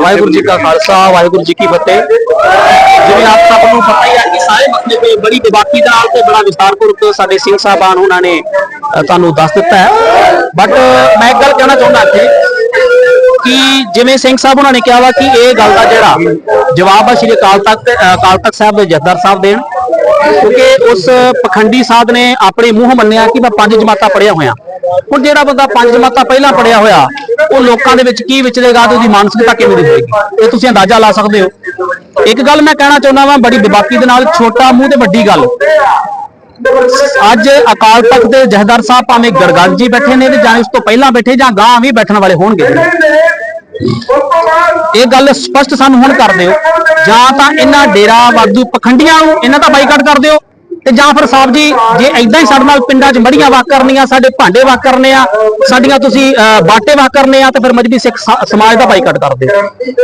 ਵਾਹਿਗੁਰੂ ਜੀ ਕਾ ਖਾਲਸਾ, ਵਾਹਿਗੁਰੂ ਜੀ ਕੀ ਫਤਿਹ। ਜਿਵੇਂ ਆਪ ਸਭ ਨੂੰ ਪਤਾ ਹੀ ਹੈ ਕਿ ਸਾਰੇ ਮਸਲੇ ਤੇ ਬੜੀ ਬੇਬਾਕੀ ਦੇ ਤੇ ਬੜਾ ਵਿਸਤਾਰਪੂਰਵਕ ਸਾਡੇ ਸਿੰਘ ਸਾਹਿਬਾਨ ਉਹਨਾਂ ਨੇ ਤੁਹਾਨੂੰ ਦੱਸ ਦਿੱਤਾ ਹੈ। ਬਟ ਮੈਂ ਇੱਕ ਗੱਲ ਕਹਿਣਾ ਚਾਹੁੰਦਾ ਇੱਥੇ ਕਿ ਜਿਵੇਂ ਸਿੰਘ ਸਾਹਿਬ ਉਹਨਾਂ ਨੇ ਕਿਹਾ ਵਾ ਕਿ ਇਹ ਗੱਲ ਦਾ ਜਿਹੜਾ ਜਵਾਬ ਆ ਸ਼੍ਰੀ ਅਕਾਲ ਤਖਤ ਅਕਾਲ ਤਖਤ ਸਾਹਿਬ ਦੇ ਜਥੇਦਾਰ ਸਾਹਿਬ ਦੇਣ, ਕਿਉਂਕਿ ਉਸ ਪਖੰਡੀ ਸਾਧ ਨੇ ਆਪਣੇ ਮੂੰਹ ਮੰਨਿਆ ਕਿ ਮੈਂ ਪੰਜ ਜਮਾਤਾਂ ਪੜਿਆ ਹੋਇਆ। ਹੁਣ ਜਿਹੜਾ ਬੰਦਾ ਪੰਜ ਜਮਾਤਾਂ ਪਹਿਲਾਂ ਪੜਿਆ ਹੋਇਆ, ਉਹ ਲੋਕਾਂ ਦੇ ਵਿੱਚ ਕੀ ਵਿਚਰੇਗਾ ਤੇ ਉਹਦੀ ਮਾਨਸਿਕਤਾ ਕਿਵੇਂ ਦੀ ਹੋਏਗੀ? ਇਹ ਤੁਸੀਂ ਅੰਦਾਜ਼ਾ ਲਾ ਸਕਦੇ ਹੋ। ਇੱਕ ਗੱਲ ਮੈਂ ਕਹਿਣਾ ਚਾਹੁੰਦਾ ਵਾਂ, ਬੜੀ ਬੇਬਾਕੀ ਦੇ ਨਾਲ ਛੋਟਾ ਮੂੰਹ ਤੇ ਵੱਡੀ ਗੱਲ। ਅੱਜ ਅਕਾਲ ਤਖਤ ਦੇ ਜਹਦਰ ਸਾਹਿਬ ਭਾਵੇਂ ਗੜਗੜ ਜੀ ਬੈਠੇ ਨੇ ਤੇ ਜਾਂ ਉਸ ਤੋਂ ਪਹਿਲਾਂ ਬੈਠੇ ਜਾਂ ਗਾਂ ਵੀ ਬੈਠਣ ਵਾਲੇ ਹੋਣਗੇ। ਇਹ ਗੱਲ ਸਪਸ਼ਟ ਸਾਨੂੰ ਹੁਣ ਕਰ ਦਿਓ। ਜਾਂ ਤਾਂ ਇਹਨਾਂ ਡੇਰਾ ਵਾਧੂ ਪਖੰਡੀਆਂ ਨੂੰ ਇਹਨਾਂ ਦਾ ਬਾਈਕਾਟ ਕਰ ਦਿਓ। ਤੇ ਜਾਂ ਫਿਰ ਸਾਹਿਬ ਜੀ ਜੇ ਐਦਾਂ ਹੀ ਸਾਡੇ ਨਾਲ ਪਿੰਡਾਂ 'ਚ ਮੜੀਆਂ ਵਾਕ ਕਰਨੀਆਂ ਸਾਡੇ ਭਾਂਡੇ ਵਾਕ ਕਰਨੇ ਆ ਸਾਡੀਆਂ ਤੁਸੀਂ ਅਹ, ਬਾਟੇ ਵਾਕ ਕਰਨੇ ਆ ਤੇ ਫਿਰ ਮਜਬੀ ਸਿੱਖ ਸਮਾਜ ਦਾ ਬਾਈਕਾਟ ਕਰਦੇ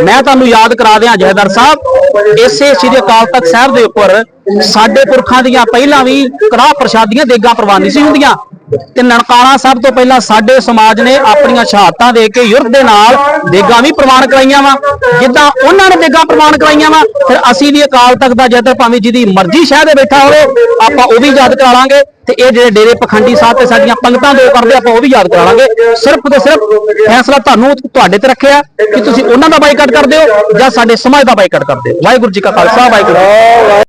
ਮੈਂ ਤੁਹਾਨੂੰ ਯਾਦ ਕਰਾ ਦਿਆਂ ਜਹਦਰ ਸਾਹਿਬ ਇਸੇ ਸ੍ਰੀ ਅਕਾਲ ਤਖਤ ਸਾਹਿਬ ਦੇ ਉੱਪਰ ਸਾਡੇ ਪੁਰਖਾਂ ਦੀਆਂ ਪਹਿਲਾਂ ਵੀ ਕੜਾਹ ਪ੍ਰਸ਼ਾਦੀਆਂ ਦੇਗਾਂ ਪ੍ਰਵਾਨ ਨਹੀਂ ਸੀ ਹੁੰਦੀਆਂ। ਤੇ ਨਨਕਾਣਾ ਸਾਹਿਬ ਤੋਂ ਪਹਿਲਾਂ ਸਾਡੇ ਸਮਾਜ ਨੇ ਆਪਣੀਆਂ ਸ਼ਹਾਦਤਾਂ ਦੇ ਕੇ ਯੁਰਤ ਦੇ ਨਾਲ ਦੇਗਾਂ ਵੀ ਪ੍ਰਵਾਨ ਕਰਾਈਆਂ ਵਾ। ਜਿੱਦਾਂ ਉਹਨਾਂ ਨੇ ਦੇਗਾਂ ਪ੍ਰਵਾਨ ਕਰਾਈਆਂ ਵਾ, ਫਿਰ ਅਸੀਂ ਵੀ ਅਕਾਲ ਤਖਤ ਦਾ ਜਦਰ ਭਾਵੇਂ ਜਿਹਦੀ ਮਰਜ਼ੀ ਸ਼ਹਿ ਦੇ ਬੈਠਾ ਹੋਵੇ, ਆਪਾਂ ਉਹ ਵੀ ਯਾਦ ਕਰਾ ਲਾਂਗੇ। ਤੇ ਇਹ ਜਿਹੜੇ ਡੇਰੇ ਪਖੰਡੀ ਸਾਹਿਬ ਤੇ ਸਾਡੀਆਂ ਪੰਗਤਾਂ ਦੋ ਕਰਦੇ, ਆਪਾਂ ਉਹ ਵੀ ਯਾਦ ਕਰਾ ਲਾਂਗੇ। ਸਿਰਫ ਤੇ ਸਿਰਫ ਫੈਸਲਾ ਤੁਹਾਨੂੰ ਤੁਹਾਡੇ ਤੇ ਰੱਖਿਆ ਕਿ ਤੁਸੀਂ ਉਹਨਾਂ ਦਾ ਬਾਈਕਾਟ ਕਰਦੇ ਹੋ ਜਾਂ ਸਾਡੇ ਸਮਾਜ ਦਾ ਬਾਈਕਾਟ ਕਰਦੇ ਹੋ। ਵਾਹਿਗੁਰੂ ਜੀ ਕਾ ਖਾਲਸਾ, ਵਾਹਿਗੁਰੂ